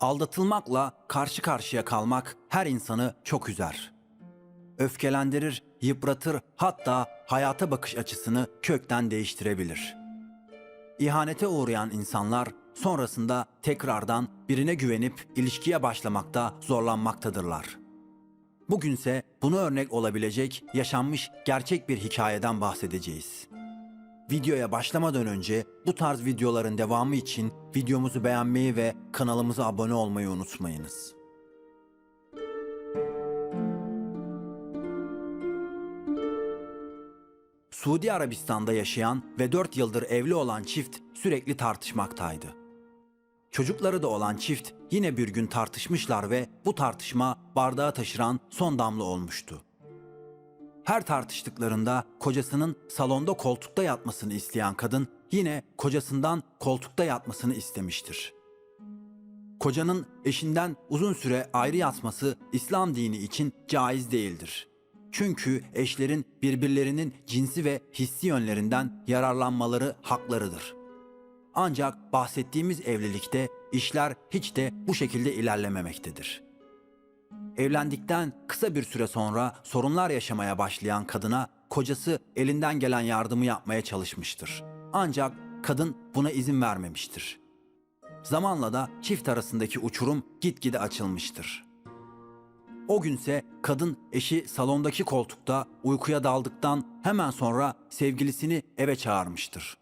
Aldatılmakla karşı karşıya kalmak her insanı çok üzer. Öfkelendirir, yıpratır, hatta hayata bakış açısını kökten değiştirebilir. İhanete uğrayan insanlar sonrasında tekrardan birine güvenip ilişkiye başlamakta zorlanmaktadırlar. Bugünse bunu örnek olabilecek yaşanmış gerçek bir hikayeden bahsedeceğiz. Videoya başlamadan önce bu tarz videoların devamı için videomuzu beğenmeyi ve kanalımıza abone olmayı unutmayınız. Suudi Arabistan'da yaşayan ve 4 yıldır evli olan çift sürekli tartışmaktaydı. Çocukları da olan çift yine bir gün tartışmışlar ve bu tartışma bardağı taşıran son damla olmuştu. Her tartıştıklarında kocasının salonda koltukta yatmasını isteyen kadın yine kocasından koltukta yatmasını istemiştir. Kocanın eşinden uzun süre ayrı yatması İslam dini için caiz değildir. Çünkü eşlerin birbirlerinin cinsi ve hissi yönlerinden yararlanmaları haklarıdır. Ancak bahsettiğimiz evlilikte işler hiç de bu şekilde ilerlememektedir. Evlendikten kısa bir süre sonra sorunlar yaşamaya başlayan kadına kocası elinden gelen yardımı yapmaya çalışmıştır. Ancak kadın buna izin vermemiştir. Zamanla da çift arasındaki uçurum gitgide açılmıştır. O günse kadın eşi salondaki koltukta uykuya daldıktan hemen sonra sevgilisini eve çağırmıştır.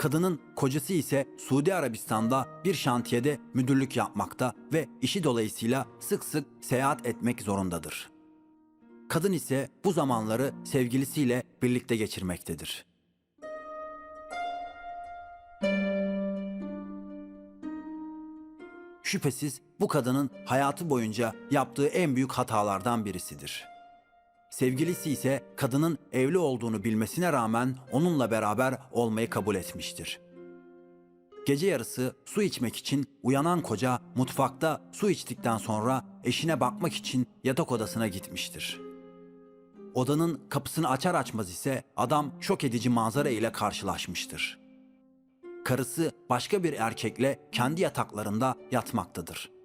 Kadının kocası ise Suudi Arabistan'da bir şantiyede müdürlük yapmakta ve işi dolayısıyla sık sık seyahat etmek zorundadır. Kadın ise bu zamanları sevgilisiyle birlikte geçirmektedir. Şüphesiz bu kadının hayatı boyunca yaptığı en büyük hatalardan birisidir. Sevgilisi ise kadının evli olduğunu bilmesine rağmen onunla beraber olmayı kabul etmiştir. Gece yarısı su içmek için uyanan koca mutfakta su içtikten sonra eşine bakmak için yatak odasına gitmiştir. Odanın kapısını açar açmaz ise adam şok edici manzara ile karşılaşmıştır. Karısı başka bir erkekle kendi yataklarında yatmaktadır.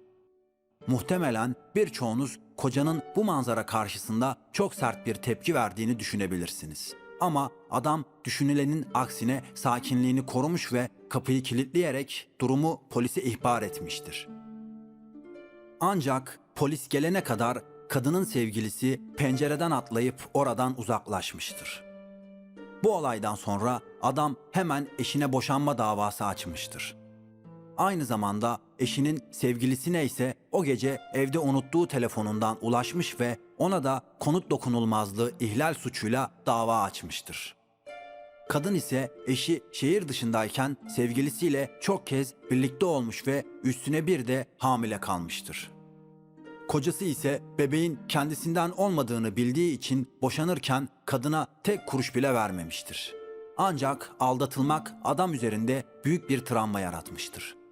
Muhtemelen birçoğunuz kocanın bu manzara karşısında çok sert bir tepki verdiğini düşünebilirsiniz. Ama adam düşünülenin aksine sakinliğini korumuş ve kapıyı kilitleyerek durumu polise ihbar etmiştir. Ancak polis gelene kadar kadının sevgilisi pencereden atlayıp oradan uzaklaşmıştır. Bu olaydan sonra adam hemen eşine boşanma davası açmıştır. Aynı zamanda eşinin sevgilisine ise o gece evde unuttuğu telefonundan ulaşmış ve ona da konut dokunulmazlığı ihlal suçuyla dava açmıştır. Kadın ise eşi şehir dışındayken sevgilisiyle çok kez birlikte olmuş ve üstüne bir de hamile kalmıştır. Kocası ise bebeğin kendisinden olmadığını bildiği için boşanırken kadına tek kuruş bile vermemiştir. Ancak aldatılmak adam üzerinde büyük bir travma yaratmıştır.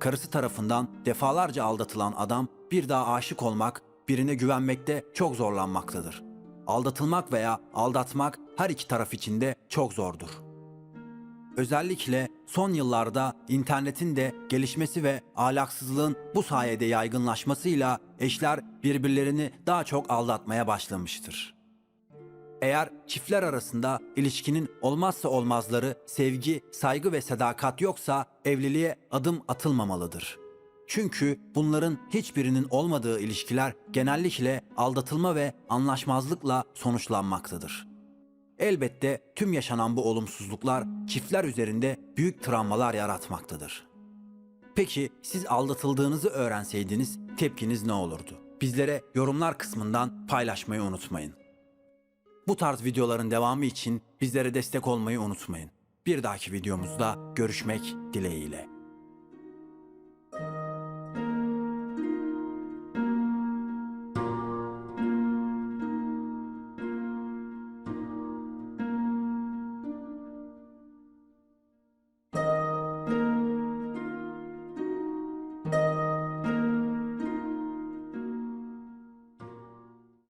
Karısı tarafından defalarca aldatılan adam bir daha aşık olmak, birine güvenmekte çok zorlanmaktadır. Aldatılmak veya aldatmak her iki taraf için de çok zordur. Özellikle son yıllarda internetin de gelişmesi ve ahlaksızlığın bu sayede yaygınlaşmasıyla eşler birbirlerini daha çok aldatmaya başlamıştır. Eğer çiftler arasında ilişkinin olmazsa olmazları sevgi, saygı ve sadakat yoksa evliliğe adım atılmamalıdır. Çünkü bunların hiçbirinin olmadığı ilişkiler genellikle aldatılma ve anlaşmazlıkla sonuçlanmaktadır. Elbette tüm yaşanan bu olumsuzluklar çiftler üzerinde büyük travmalar yaratmaktadır. Peki siz aldatıldığınızı öğrenseydiniz tepkiniz ne olurdu? Bizlere yorumlar kısmından paylaşmayı unutmayın. Bu tarz videoların devamı için bizlere destek olmayı unutmayın. Bir dahaki videomuzda görüşmek dileğiyle.